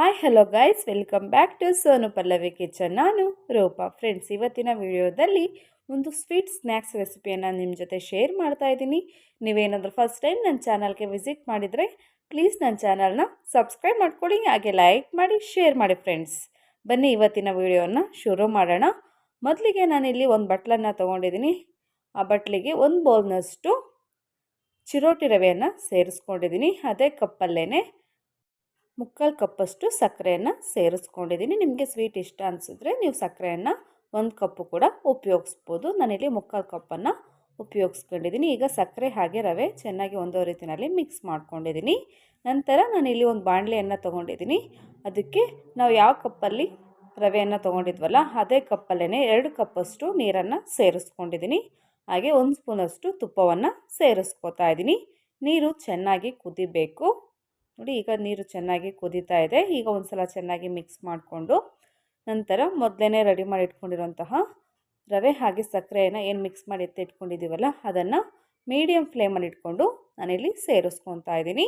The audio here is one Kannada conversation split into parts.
Hi, hello guys welcome back to Sonu Pallavi kitchen ನಾನು ರೂಪಾ. ಫ್ರೆಂಡ್ಸ್ ಇವತ್ತಿನ ವಿಡಿಯೋದಲ್ಲಿ ಒಂದು ಸ್ವೀಟ್ ಸ್ನ್ಯಾಕ್ಸ್ ರೆಸಿಪಿಯನ್ನು ನಿಮ್ಮ ಜೊತೆ ಶೇರ್ ಮಾಡ್ತಾ ಇದ್ದೀನಿ. ನೀವೇನಾದರೂ ಫಸ್ಟ್ ಟೈಮ್ ನನ್ನ ಚಾನಲ್ಗೆ ವಿಸಿಟ್ ಮಾಡಿದರೆ ಪ್ಲೀಸ್ ನನ್ನ ಚಾನಲ್ನ ಸಬ್ಸ್ಕ್ರೈಬ್ ಮಾಡ್ಕೊಳ್ಳಿ, ಹಾಗೆ ಲೈಕ್ ಮಾಡಿ ಶೇರ್ ಮಾಡಿ ಫ್ರೆಂಡ್ಸ್ ಬನ್ನಿ, ಇವತ್ತಿನ ವಿಡಿಯೋನ ಶುರು ಮಾಡೋಣ. ಮೊದಲಿಗೆ ನಾನಿಲ್ಲಿ ಒಂದು ಬಟ್ಲನ್ನು ತೊಗೊಂಡಿದ್ದೀನಿ. ಆ ಬಟ್ಲಿಗೆ ಒಂದು ಬೌಲ್ನಷ್ಟು ಚಿರೋಟಿ ರವೆಯನ್ನು ಸೇರಿಸ್ಕೊಂಡಿದ್ದೀನಿ. ಅದೇ ಕಪ್ಪಲ್ಲೇ ಮುಕ್ಕಾಲು ಕಪ್ಪಷ್ಟು ಸಕ್ಕರೆಯನ್ನು ಸೇರಿಸ್ಕೊಂಡಿದ್ದೀನಿ. ನಿಮಗೆ ಸ್ವೀಟ್ ಇಷ್ಟ ಅನಿಸಿದ್ರೆ ನೀವು ಸಕ್ಕರೆಯನ್ನು ಒಂದು ಕಪ್ಪು ಕೂಡ ಉಪಯೋಗಿಸ್ಬೋದು. ನಾನಿಲ್ಲಿ ಮುಕ್ಕಾಲು ಕಪ್ಪನ್ನು ಉಪಯೋಗಿಸ್ಕೊಂಡಿದ್ದೀನಿ. ಈಗ ಸಕ್ಕರೆ ಹಾಗೆ ರವೆ ಚೆನ್ನಾಗಿ ಒಂದೋ ರೀತಿಯಲ್ಲಿ ಮಿಕ್ಸ್ ಮಾಡ್ಕೊಂಡಿದ್ದೀನಿ. ನಂತರ ನಾನಿಲ್ಲಿ ಒಂದು ಬಾಣಲೆಯನ್ನು ತೊಗೊಂಡಿದ್ದೀನಿ. ಅದಕ್ಕೆ ನಾವು ಯಾವ ಕಪ್ಪಲ್ಲಿ ರವೆಯನ್ನು ತೊಗೊಂಡಿದ್ವಲ್ಲ, ಅದೇ ಕಪ್ಪಲ್ಲೇ ಎರಡು ಕಪ್ಪಷ್ಟು ನೀರನ್ನು ಸೇರಿಸ್ಕೊಂಡಿದ್ದೀನಿ. ಹಾಗೆ ಒಂದು ಸ್ಪೂನಷ್ಟು ತುಪ್ಪವನ್ನು ಸೇರಿಸ್ಕೊತಾ ಇದ್ದೀನಿ. ನೀರು ಚೆನ್ನಾಗಿ ಕುದಿಬೇಕು. ನೋಡಿ ಈಗ ನೀರು ಚೆನ್ನಾಗಿ ಕುದೀತಾ ಇದೆ. ಈಗ ಒಂದು ಸಲ ಚೆನ್ನಾಗಿ ಮಿಕ್ಸ್ ಮಾಡಿಕೊಂಡು ನಂತರ ಮೊದಲೇ ರೆಡಿ ಮಾಡಿ ಇಟ್ಕೊಂಡಿರೋಂತಹ ರವೆ ಹಾಗೆ ಸಕ್ಕರೆಯನ್ನು ಏನು ಮಿಕ್ಸ್ ಮಾಡಿ ಎತ್ತಿ ಇಟ್ಕೊಂಡಿದ್ದೀವಲ್ಲ ಅದನ್ನು ಮೀಡಿಯಮ್ ಫ್ಲೇಮಲ್ಲಿ ಇಟ್ಕೊಂಡು ನಾನಿಲ್ಲಿ ಸೇರಿಸ್ಕೊತಾ ಇದ್ದೀನಿ.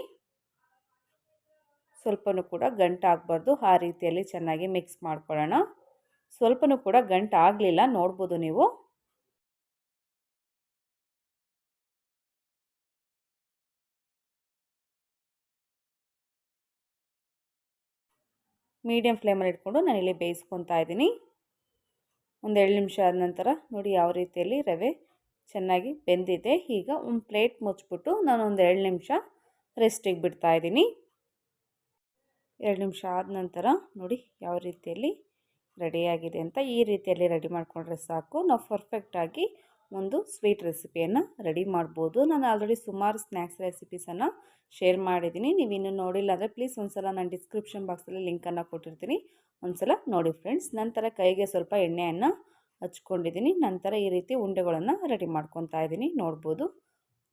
ಸ್ವಲ್ಪನೂ ಕೂಡ ಗಂಟು ಆಗಬಾರ್ದು. ಆ ರೀತಿಯಲ್ಲಿ ಚೆನ್ನಾಗಿ ಮಿಕ್ಸ್ ಮಾಡ್ಕೊಳ್ಳೋಣ. ಸ್ವಲ್ಪನೂ ಕೂಡ ಗಂಟು ಆಗಲಿಲ್ಲ ನೋಡ್ಬೋದು ನೀವು. ಮೀಡಿಯಮ್ ಫ್ಲೇಮಲ್ಲಿ ಇಟ್ಕೊಂಡು ನಾನಿಲ್ಲಿ ಬೇಯಿಸ್ಕೊತಾ ಇದ್ದೀನಿ. ಒಂದು ಎರಡು ನಿಮಿಷ ಆದ ನಂತರ ನೋಡಿ ಯಾವ ರೀತಿಯಲ್ಲಿ ರವೆ ಚೆನ್ನಾಗಿ ಬೆಂದಿದೆ. ಈಗ ಒಂದು ಪ್ಲೇಟ್ ಮುಚ್ಚಿಬಿಟ್ಟು ನಾನು ಒಂದು ಎರಡು ನಿಮಿಷ ರೆಸ್ಟಿಗೆ ಬಿಡ್ತಾ ಇದ್ದೀನಿ. ಎರಡು ನಿಮಿಷ ಆದ ನಂತರ ನೋಡಿ ಯಾವ ರೀತಿಯಲ್ಲಿ ರೆಡಿಯಾಗಿದೆ ಅಂತ ಈ ರೀತಿಯಲ್ಲಿ ರೆಡಿ ಮಾಡಿಕೊಂಡ್ರೆ ಸಾಕು. ನಾವು ಪರ್ಫೆಕ್ಟಾಗಿ ಒಂದು ಸ್ವೀಟ್ ರೆಸಿಪಿಯನ್ನು ರೆಡಿ ಮಾಡ್ಬೋದು. ನಾನು ಆಲ್ರೆಡಿ ಸುಮಾರು ಸ್ನ್ಯಾಕ್ಸ್ ರೆಸಿಪೀಸನ್ನು ಶೇರ್ ಮಾಡಿದ್ದೀನಿ. ನೀವು ಇನ್ನೂ ನೋಡಿಲ್ಲ ಅಂದರೆ ಪ್ಲೀಸ್ ಒಂದು ಸಲ ನಾನು ಡಿಸ್ಕ್ರಿಪ್ಷನ್ ಬಾಕ್ಸಲ್ಲಿ ಲಿಂಕನ್ನು ಕೊಟ್ಟಿರ್ತೀನಿ. ಒಂದು ಸಲ ನೋಡಿ ಫ್ರೆಂಡ್ಸ್ ನಂತರ ಕೈಗೆ ಸ್ವಲ್ಪ ಎಣ್ಣೆಯನ್ನು ಹಚ್ಕೊಂಡಿದ್ದೀನಿ. ನಂತರ ಈ ರೀತಿ ಉಂಡೆಗಳನ್ನು ರೆಡಿ ಮಾಡ್ಕೊತಾ ಇದ್ದೀನಿ. ನೋಡ್ಬೋದು.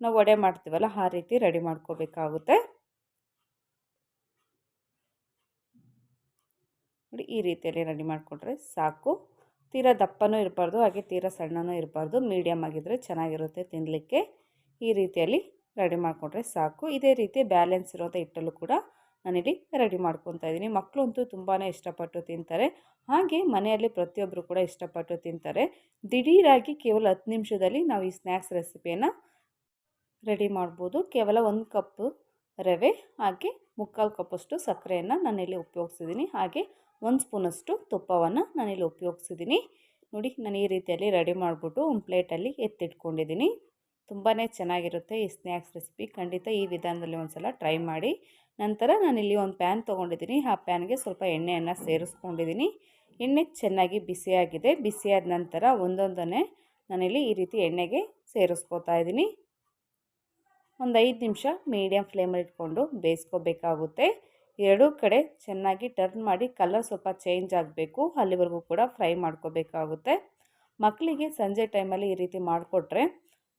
ನಾವು ವಡೆ ಮಾಡ್ತೀವಲ್ಲ, ಆ ರೀತಿ ರೆಡಿ ಮಾಡ್ಕೋಬೇಕಾಗುತ್ತೆ. ನೋಡಿ, ಈ ರೀತಿಯಲ್ಲಿ ರೆಡಿ ಮಾಡಿಕೊಂಡ್ರೆ ಸಾಕು. ತೀರಾ ದಪ್ಪನೂ ಇರಬಾರ್ದು, ಹಾಗೆ ತೀರಾ ಸಣ್ಣನೂ ಇರಬಾರ್ದು. ಮೀಡಿಯಮ್ ಆಗಿದ್ದರೆ ಚೆನ್ನಾಗಿರುತ್ತೆ ತಿನ್ನಲಿಕ್ಕೆ ಈ ರೀತಿಯಲ್ಲಿ ರೆಡಿ ಮಾಡಿಕೊಂಡ್ರೆ ಸಾಕು. ಇದೇ ರೀತಿ ಬ್ಯಾಲೆನ್ಸ್ ಇರೋದ ಹಿಟ್ಟಲ್ಲೂ ಕೂಡ ನಾನಿಲ್ಲಿ ರೆಡಿ ಮಾಡ್ಕೊತಾ ಇದ್ದೀನಿ. ಮಕ್ಕಳು ಅಂತೂ ತುಂಬಾ ಇಷ್ಟಪಟ್ಟು ತಿಂತಾರೆ. ಹಾಗೆ ಮನೆಯಲ್ಲಿ ಪ್ರತಿಯೊಬ್ಬರು ಕೂಡ ಇಷ್ಟಪಟ್ಟು ತಿಂತಾರೆ. ದಿಢೀರಾಗಿ ಕೇವಲ ಹತ್ತು ನಿಮಿಷದಲ್ಲಿ ನಾವು ಈ ಸ್ನ್ಯಾಕ್ಸ್ ರೆಸಿಪಿಯನ್ನು ರೆಡಿ ಮಾಡ್ಬೋದು. ಕೇವಲ ಒಂದು ಕಪ್ ರವೆ, ಹಾಗೆ ಮುಕ್ಕಾಲು ಕಪ್ಪಷ್ಟು ಸಕ್ಕರೆಯನ್ನು ನಾನಿಲ್ಲಿ ಉಪಯೋಗಿಸಿದ್ದೀನಿ. ಹಾಗೆ ಒಂದು ಸ್ಪೂನಷ್ಟು ತುಪ್ಪವನ್ನು ನಾನಿಲ್ಲಿ ಉಪಯೋಗಿಸಿದ್ದೀನಿ ನೋಡಿ, ನಾನು ಈ ರೀತಿಯಲ್ಲಿ ರೆಡಿ ಮಾಡಿಬಿಟ್ಟು ಒಂದು ಪ್ಲೇಟಲ್ಲಿ ಎತ್ತಿಟ್ಕೊಂಡಿದ್ದೀನಿ ತುಂಬಾ ಚೆನ್ನಾಗಿರುತ್ತೆ ಈ ಸ್ನ್ಯಾಕ್ಸ್ ರೆಸಿಪಿ. ಖಂಡಿತ ಈ ವಿಧಾನದಲ್ಲಿ ಒಂದು ಸಲ ಟ್ರೈ ಮಾಡಿ. ನಂತರ ನಾನಿಲ್ಲಿ ಒಂದು ಪ್ಯಾನ್ ತೊಗೊಂಡಿದ್ದೀನಿ ಆ ಪ್ಯಾನ್ಗೆ ಸ್ವಲ್ಪ ಎಣ್ಣೆಯನ್ನು ಸೇರಿಸ್ಕೊಂಡಿದ್ದೀನಿ ಎಣ್ಣೆ ಚೆನ್ನಾಗಿ ಬಿಸಿಯಾಗಿದೆ. ಬಿಸಿಯಾದ ನಂತರ ಒಂದೊಂದನ್ನೇ ನಾನಿಲ್ಲಿ ಈ ರೀತಿ ಎಣ್ಣೆಗೆ ಸೇರಿಸ್ಕೋತಾ ಇದ್ದೀನಿ ಒಂದು ಐದು ನಿಮಿಷ ಮೀಡಿಯಮ್ ಫ್ಲೇಮಲ್ಲಿ ಇಟ್ಕೊಂಡು ಬೇಯಿಸ್ಕೋಬೇಕಾಗುತ್ತೆ. ಎರಡೂ ಕಡೆ ಚೆನ್ನಾಗಿ ಟರ್ನ್ ಮಾಡಿ ಕಲರ್ ಸ್ವಲ್ಪ ಚೇಂಜ್ ಆಗಬೇಕು. ಅಲ್ಲಿವರೆಗೂ ಕೂಡ ಫ್ರೈ ಮಾಡ್ಕೋಬೇಕಾಗುತ್ತೆ. ಮಕ್ಕಳಿಗೆ ಸಂಜೆ ಟೈಮಲ್ಲಿ ಈ ರೀತಿ ಮಾಡಿಕೊಟ್ರೆ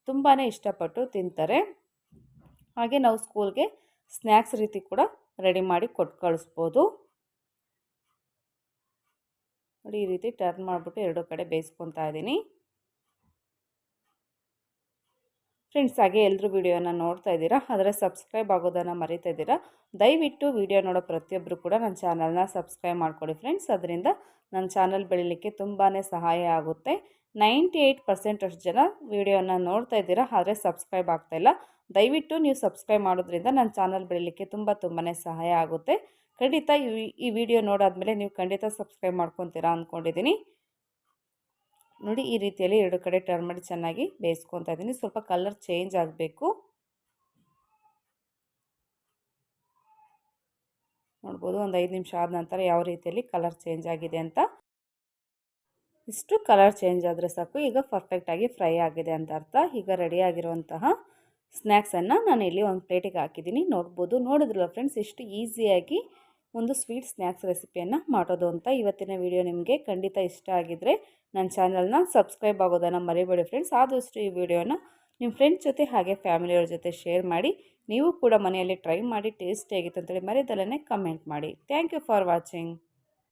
ತುಂಬಾ ಇಷ್ಟಪಟ್ಟು ತಿಂತಾರೆ. ಹಾಗೆ ನಾವು ಸ್ಕೂಲ್ಗೆ ಸ್ನ್ಯಾಕ್ಸ್ ರೀತಿ ಕೂಡ ರೆಡಿ ಮಾಡಿ ಕೊಟ್ಟು ಕಳಿಸ್ಬೋದು. ನೋಡಿ ಈ ರೀತಿ ಟರ್ನ್ ಮಾಡಿಬಿಟ್ಟು ಎರಡೂ ಕಡೆ ಬೇಯಿಸ್ಕೊತಾ ಇದ್ದೀನಿ. ಫ್ರೆಂಡ್ಸ್ ಹಾಗೆ ಎಲ್ಲರೂ ವೀಡಿಯೋನ ನೋಡ್ತಾ ಇದ್ದೀರಾ, ಆದರೆ ಸಬ್ಸ್ಕ್ರೈಬ್ ಆಗೋದನ್ನು ಮರಿತಾ ಇದ್ದೀರಾ, ದಯವಿಟ್ಟು ವೀಡಿಯೋ ನೋಡೋ ಪ್ರತಿಯೊಬ್ಬರು ಕೂಡ ನನ್ನ ಚಾನಲ್ನ ಸಬ್ಸ್ಕ್ರೈಬ್ ಮಾಡ್ಕೊಡಿ ಫ್ರೆಂಡ್ಸ್ ಅದರಿಂದ ನನ್ನ ಚಾನಲ್ ಬೆಳೀಲಿಕ್ಕೆ ತುಂಬಾ ಸಹಾಯ ಆಗುತ್ತೆ. ನೈಂಟಿ ಏಯ್ಟ್ ಪರ್ಸೆಂಟಷ್ಟು ಜನ ವೀಡಿಯೋನ ನೋಡ್ತಾ ಇದ್ದೀರಾ, ಆದರೆ ಸಬ್ಸ್ಕ್ರೈಬ್ ಆಗ್ತಾ ಇಲ್ಲ. ದಯವಿಟ್ಟು ನೀವು ಸಬ್ಸ್ಕ್ರೈಬ್ ಮಾಡೋದ್ರಿಂದ ನನ್ನ ಚಾನಲ್ ಬೆಳೀಲಿಕ್ಕೆ ತುಂಬ ತುಂಬಾ ಸಹಾಯ ಆಗುತ್ತೆ. ಖಂಡಿತ ಈ ವಿಡಿಯೋ ನೋಡಾದ್ಮೇಲೆ ನೀವು ಖಂಡಿತ ಸಬ್ಸ್ಕ್ರೈಬ್ ಮಾಡ್ಕೊತೀರಾ ಅಂದ್ಕೊಂಡಿದ್ದೀನಿ. ನೋಡಿ ಈ ರೀತಿಯಲ್ಲಿ ಎರಡು ಕಡೆ ಟರ್ನ್ ಮಾಡಿ ಚೆನ್ನಾಗಿ ಬೇಯಿಸ್ಕೊತ ಇದ್ದೀನಿ ಸ್ವಲ್ಪ ಕಲರ್ ಚೇಂಜ್ ಆಗಬೇಕು. ನೋಡ್ಬೋದು ಒಂದು ಐದು ನಿಮಿಷ ಆದ ನಂತರ ಯಾವ ರೀತಿಯಲ್ಲಿ ಕಲರ್ ಚೇಂಜ್ ಆಗಿದೆ ಅಂತ. ಇಷ್ಟು ಕಲರ್ ಚೇಂಜ್ ಆದರೆ ಸಾಕು. ಈಗ ಪರ್ಫೆಕ್ಟಾಗಿ ಫ್ರೈ ಆಗಿದೆ ಅಂತ ಅರ್ಥ. ಈಗ ರೆಡಿಯಾಗಿರುವಂತಹ ಸ್ನ್ಯಾಕ್ಸನ್ನು ನಾನು ಇಲ್ಲಿ ಒಂದು ಪ್ಲೇಟಿಗೆ ಹಾಕಿದ್ದೀನಿ ನೋಡ್ಬೋದು. ನೋಡಿದ್ರಲ್ಲ ಫ್ರೆಂಡ್ಸ್ ಇಷ್ಟು ಈಸಿಯಾಗಿ ಒಂದು ಸ್ವೀಟ್ ಸ್ನ್ಯಾಕ್ಸ್ ರೆಸಿಪಿಯನ್ನು ಮಾಡೋದು ಅಂತ ಇವತ್ತಿನ ವಿಡಿಯೋ ನಿಮಗೆ ಖಂಡಿತ ಇಷ್ಟ ಆಗಿದ್ದರೆ ನನ್ನ ಚಾನಲ್ನ ಸಬ್ಸ್ಕ್ರೈಬ್ ಆಗೋದನ್ನು ಮರಿಬೇಡಿ ಫ್ರೆಂಡ್ಸ್ ಆದಷ್ಟು ಈ ವಿಡಿಯೋನ ನಿಮ್ಮ ಫ್ರೆಂಡ್ಸ್ ಜೊತೆ ಹಾಗೆ ಫ್ಯಾಮಿಲಿಯವ್ರ ಜೊತೆ ಶೇರ್ ಮಾಡಿ, ನೀವು ಕೂಡ ಮನೆಯಲ್ಲಿ ಟ್ರೈ ಮಾಡಿ ಟೇಸ್ಟಿ ಆಗಿತ್ತು ಅಂತೇಳಿ ಮರೆಯದಲ್ಲೇ ಕಮೆಂಟ್ ಮಾಡಿ. Thank you for watching